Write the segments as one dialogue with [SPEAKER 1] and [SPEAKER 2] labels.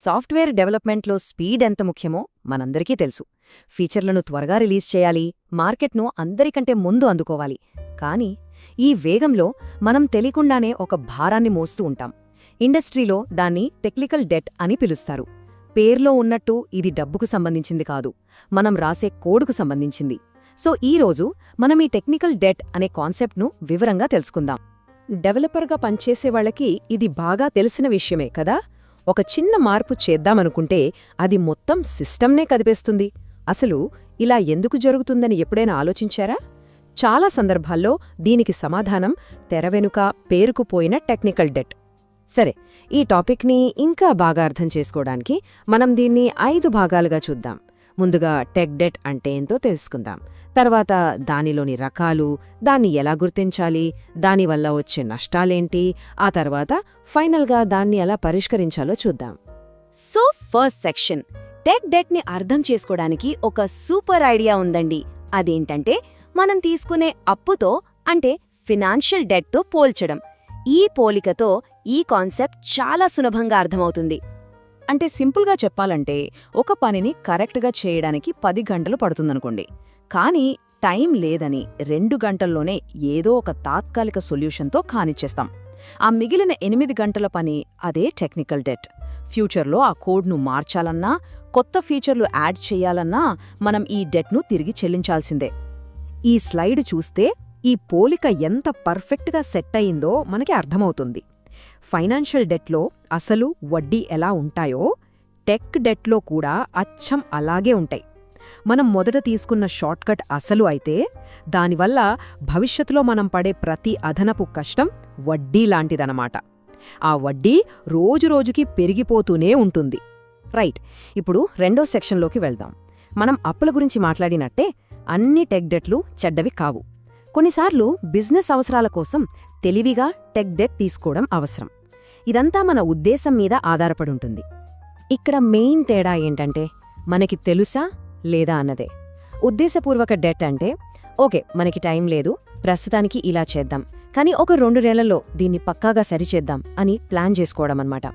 [SPEAKER 1] Software డెవలప్మెంట్లో speed ఎంత ముఖ్యమో మనందరికీ తెలుసు. ఫీచర్లను త్వరగా రిలీజ్ చేయాలి మార్కెట్ను అందరికంటే ముందు అందుకోవాలి. కానీ ఈ వేగంలో మనం తెలియకుండానే ఒక భారాన్ని మోస్తూ ఉంటాం. ఇండస్ట్రీలో దాన్ని టెక్నికల్ డెట్ అని పిలుస్తారు. పేర్లో ఉన్నట్టు ఇది డబ్బుకు సంబంధించింది కాదు మనం రాసే కోడుకు సంబంధించింది. సో ఈరోజు మనం ఈ టెక్నికల్ డెట్ అనే కాన్సెప్ట్ను వివరంగా తెలుసుకుందాం. డెవలపర్గా పనిచేసే వాళ్ళకి ఇది బాగా తెలిసిన విషయమే కదా? ఒక చిన్న మార్పు చేద్దామనుకుంటే అది మొత్తం సిస్టమ్నే కదిపేస్తుంది. అసలు ఇలా ఎందుకు జరుగుతుందని ఎప్పుడైనా ఆలోచించారా? చాలా సందర్భాల్లో దీనికి సమాధానం తెరవెనుక పేరుకుపోయిన టెక్నికల్ డెట్. సరే ఈ టాపిక్ని ఇంకా బాగా అర్థం చేసుకోవడానికి మనం దీన్ని ఐదు భాగాలుగా చూద్దాం. ముందుగా టెక్ డెట్ అంటే ఏంటో తెలుసుకుందాం. తర్వాత దానిలోని రకాలు దాన్ని ఎలా గుర్తించాలి దానివల్ల వచ్చే నష్టాలేంటి ఆ తర్వాత ఫైనల్గా దాన్ని ఎలా పరిష్కరించాలో చూద్దాం.
[SPEAKER 2] So first section. టెక్ డెట్ని అర్థం చేసుకోవడానికి ఒక సూపర్ ఐడియా ఉందండి. అదేంటంటే మనం తీసుకునే అప్పుతో అంటే ఫినాన్షియల్ డెట్తో పోల్చడం. ఈ పోలికతో ఈ కాన్సెప్ట్ చాలా సులభంగా అర్థమవుతుంది.
[SPEAKER 1] అంటే సింపుల్గా చెప్పాలంటే ఒక పనిని కరెక్ట్గా చేయడానికి పది గంటలు పడుతుందనుకోండి. కానీ టైం లేదని రెండు గంటల్లోనే ఏదో ఒక తాత్కాలిక సొల్యూషన్తో కానిచ్చేస్తాం. ఆ మిగిలిన ఎనిమిది గంటల పని అదే టెక్నికల్ డెట్. ఫ్యూచర్లో ఆ కోడ్ను మార్చాలన్నా కొత్త ఫీచర్లు యాడ్ చేయాలన్నా మనం ఈ డెట్ను తిరిగి చెల్లించాల్సిందే. ఈ స్లైడ్ చూస్తే ఈ పోలిక ఎంత పర్ఫెక్ట్గా సెట్ అయిందో మనకి అర్థమవుతుంది. ఫైనాన్షియల్ డెట్లో అసలు వడ్డీ ఎలా ఉంటాయో టెక్ డెట్లో కూడా అచ్చం అలాగే ఉంటాయి. మనం మొదట తీసుకున్న షార్ట్కట్ అసలు అయితే దానివల్ల భవిష్యత్తులో మనం పడే ప్రతి అదనపు కష్టం వడ్డీ లాంటిదనమాట. ఆ వడ్డీ రోజురోజుకి పెరిగిపోతూనే ఉంటుంది. రైట్ ఇప్పుడు రెండో సెక్షన్లోకి వెళ్దాం. మనం అప్పుల గురించి మాట్లాడినట్టే అన్ని టెక్ డెట్లు చెడ్డవి కావు. కొన్నిసార్లు బిజినెస్ అవసరాల కోసం తెలివిగా టెక్ డెట్ తీసుకోవడం అవసరం. ఇదంతా మన ఉద్దేశం మీద ఆధారపడుంటుంది. ఇక్కడ మెయిన్ తేడా ఏంటంటే మనకి తెలుసా లేదా అన్నదే. ఉద్దేశపూర్వక డెట్ అంటే ఓకే మనకి టైం లేదు ప్రస్తుతానికి ఇలా చేద్దాం. కానీ ఒక రెండు నెలల్లో దీన్ని పక్కాగా సరిచేద్దాం అని ప్లాన్ చేసుకోవడం అన్నమాట.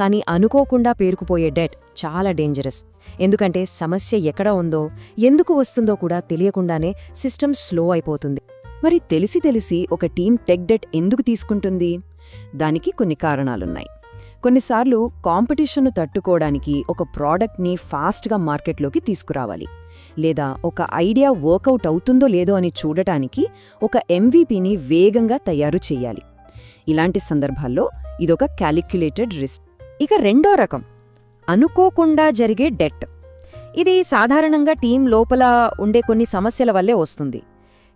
[SPEAKER 1] కానీ అనుకోకుండా పేరుకుపోయే డెట్ చాలా డేంజరస్. ఎందుకంటే సమస్య ఎక్కడ ఉందో ఎందుకు వస్తుందో కూడా తెలియకుండానే సిస్టమ్ స్లో అయిపోతుంది. మరి తెలిసి తెలిసి ఒక టీం టెక్ డెట్ ఎందుకు తీసుకుంటుంది? దానికి కొన్ని కారణాలున్నాయి. కొన్నిసార్లు కాంపిటీషన్ను తట్టుకోవడానికి ఒక ప్రోడక్ట్ని ఫాస్ట్గా మార్కెట్లోకి తీసుకురావాలి. లేదా ఒక ఐడియా వర్కౌట్ అవుతుందో లేదో అని చూడటానికి ఒక ఎంవీపీని వేగంగా తయారు చేయాలి. ఇలాంటి సందర్భాల్లో ఇదొక క్యాలిక్యులేటెడ్ రిస్క్. ఇక రెండో రకం అనుకోకుండా జరిగే డెట్. ఇది సాధారణంగా టీం లోపల ఉండే కొన్ని సమస్యల వల్లే వస్తుంది.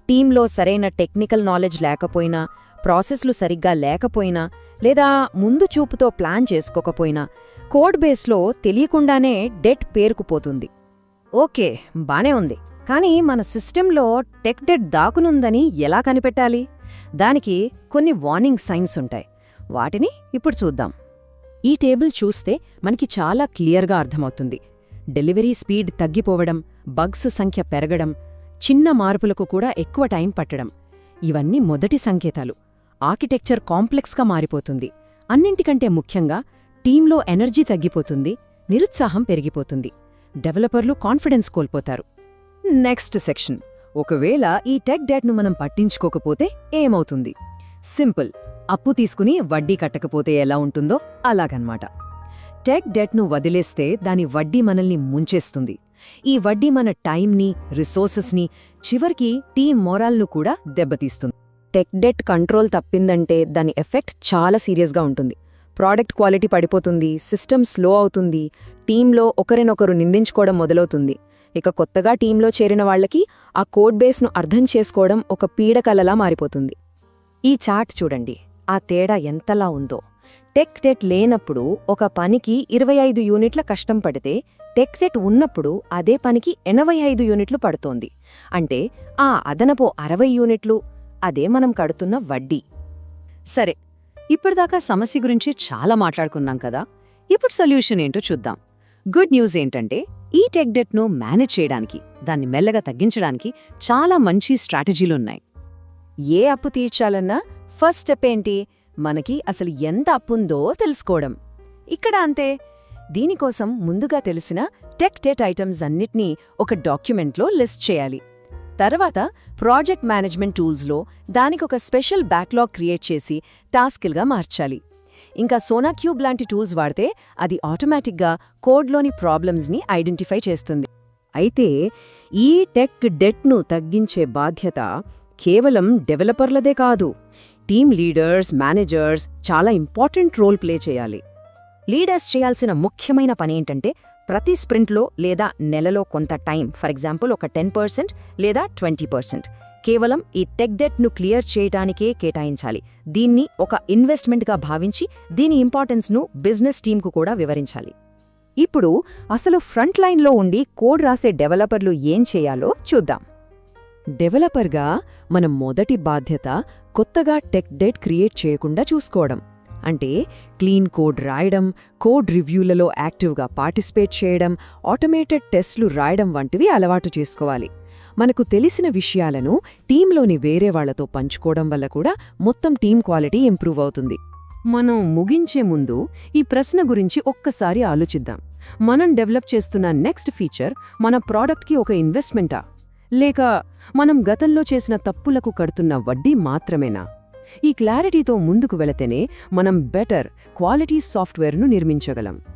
[SPEAKER 1] టీంలో సరైన టెక్నికల్ నాలెడ్జ్ లేకపోయినా ప్రాసెస్లు సరిగ్గా లేకపోయినా లేదా ముందు చూపుతో ప్లాన్ చేసుకోకపోయినా కోడ్ బేస్లో తెలియకుండానే డెట్ పేరుకుపోతుంది. ఓకే బానే ఉంది. కానీ మన సిస్టంలో టెక్ డెట్ దాకునుందని ఎలా కనిపెట్టాలి? దానికి కొన్ని వార్నింగ్ సైన్స్ ఉంటాయి. వాటిని ఇప్పుడు చూద్దాం. ఈ టేబుల్ చూస్తే మనకి చాలా క్లియర్గా అర్థమవుతుంది. డెలివరీ స్పీడ్ తగ్గిపోవడం బగ్స్ సంఖ్య పెరగడం చిన్న మార్పులకు కూడా ఎక్కువ టైం పట్టడం. ఇవన్నీ మొదటి సంకేతాలు. ఆర్కిటెక్చర్ కాంప్లెక్స్గా మారిపోతుంది. అన్నింటికంటే ముఖ్యంగా టీంలో ఎనర్జీ తగ్గిపోతుంది నిరుత్సాహం పెరిగిపోతుంది. డెవలపర్లు కాన్ఫిడెన్స్ కోల్పోతారు. Next section. ఒకవేళ ఈ టెక్ డెట్ను మనం పట్టించుకోకపోతే ఏమవుతుంది? సింపుల్. అప్పు తీసుకుని వడ్డీ కట్టకపోతే ఎలా ఉంటుందో అలాగనమాట. టెక్ డెట్ను వదిలేస్తే దాని వడ్డీ మనల్ని ముంచేస్తుంది. ఈ వడ్డీ మన టైంని రిసోర్సెస్ని చివరికి టీం మొరాల్ను కూడా దెబ్బతీస్తుంది. టెక్ డెట్ కంట్రోల్ తప్పిందంటే దాని ఎఫెక్ట్ చాలా సీరియస్గా ఉంటుంది. ప్రోడక్ట్ క్వాలిటీ పడిపోతుంది సిస్టమ్ స్లో అవుతుంది టీంలో ఒకరినొకరు నిందించుకోవడం మొదలవుతుంది. ఇక కొత్తగా టీంలో చేరిన వాళ్ళకి ఆ కోడ్ బేస్ను అర్థం చేసుకోవడం ఒక పీడకలలా మారిపోతుంది. ఈ చార్ట్ చూడండి ఆ తేడా ఎంతలా ఉందో. టెక్ డెట్ లేనప్పుడు ఒక పనికి ఇరవై ఐదు యూనిట్ల కష్టం పడితే టెక్ డెట్ ఉన్నప్పుడు అదే పనికి ఎనభై ఐదు యూనిట్లు పడుతోంది. అంటే ఆ అదనపు అరవై యూనిట్లు అదే మనం కడుతున్న వడ్డీ. సరే ఇప్పటిదాకా సమస్య గురించి చాలా మాట్లాడుకున్నాం కదా ఇప్పుడు సొల్యూషన్ ఏంటో చూద్దాం. గుడ్ న్యూస్ ఏంటంటే ఈ టెక్ డెట్ను మేనేజ్ చేయడానికి దాన్ని మెల్లగా తగ్గించడానికి చాలా మంచి స్ట్రాటజీలున్నాయి ఏ అప్పు తీర్చాలన్నా ఫస్ట్ స్టెప్ ఏంటి? మనకి అసలు ఎంత అప్పుందో తెలుసుకోవడం. ఇక్కడ అంతే
[SPEAKER 2] దీనికోసం ముందుగా తెలిసిన టెక్ డెట్ ఐటమ్స్ అన్నిటినీ ఒక డాక్యుమెంట్లో లిస్ట్ చేయాలి. తర్వాత ప్రాజెక్ట్ మేనేజ్మెంట్ టూల్స్లో దానికొక స్పెషల్ బ్యాక్లాగ్ క్రియేట్ చేసి టాస్కిల్గా మార్చాలి. ఇంకా సోనా క్యూబ్ లాంటి టూల్స్ వాడితే అది ఆటోమేటిక్గా కోడ్లోని ప్రాబ్లమ్స్ని ఐడెంటిఫై చేస్తుంది.
[SPEAKER 1] అయితే ఈ టెక్ డెట్ను తగ్గించే బాధ్యత కేవలం డెవలపర్లదే కాదు టీమ్ లీడర్స్ మేనేజర్స్ చాలా ఇంపార్టెంట్ రోల్ ప్లే చేయాలి.
[SPEAKER 2] లీడర్స్ చేయాల్సిన ముఖ్యమైన పనేంటంటే ప్రతి స్ప్రింట్లో లేదా నెలలో కొంత టైం ఫర్ ఎగ్జాంపుల్ ఒక టెన్ పర్సెంట్ లేదా ట్వంటీ పర్సెంట్. కేవలం ఈ టెక్ డెట్ను క్లియర్ చేయటానికే కేటాయించాలి. దీన్ని ఒక ఇన్వెస్ట్మెంట్గా భావించి దీని ఇంపార్టెన్స్ను బిజినెస్ టీంకు కూడా వివరించాలి.
[SPEAKER 1] ఇప్పుడు అసలు ఫ్రంట్ లైన్లో ఉండి కోడ్ రాసే డెవలపర్లు ఏం చేయాలో చూద్దాం. డెవలపర్గా మన మొదటి బాధ్యత కొత్తగా టెక్ డెట్ క్రియేట్ చేయకుండా చూసుకోవడం. అంటే క్లీన్ కోడ్ రాయడం కోడ్ రివ్యూలలో యాక్టివ్గా పార్టిసిపేట్ చేయడం ఆటోమేటెడ్ టెస్ట్లు రాయడం వంటివి అలవాటు చేసుకోవాలి. మనకు తెలిసిన విషయాలను టీంలోని వేరే వాళ్ళతో పంచుకోవడం వల్ల కూడా మొత్తం టీం క్వాలిటీ ఇంప్రూవ్ అవుతుంది. మనం ముగించే ముందు ఈ ప్రశ్న గురించి ఒక్కసారి ఆలోచిద్దాం. మనం డెవలప్ చేస్తున్న నెక్స్ట్ ఫీచర్ మన ప్రోడక్ట్కి ఒక ఇన్వెస్ట్మెంటా? లేక మనం గతంలో చేసిన తప్పులకు కడుతున్న వడ్డీ మాత్రమేనా? ఈ క్లారిటీతో ముందుకు వెళితేనే మనం బెటర్ క్వాలిటీ సాఫ్ట్వేర్ను నిర్మించగలం.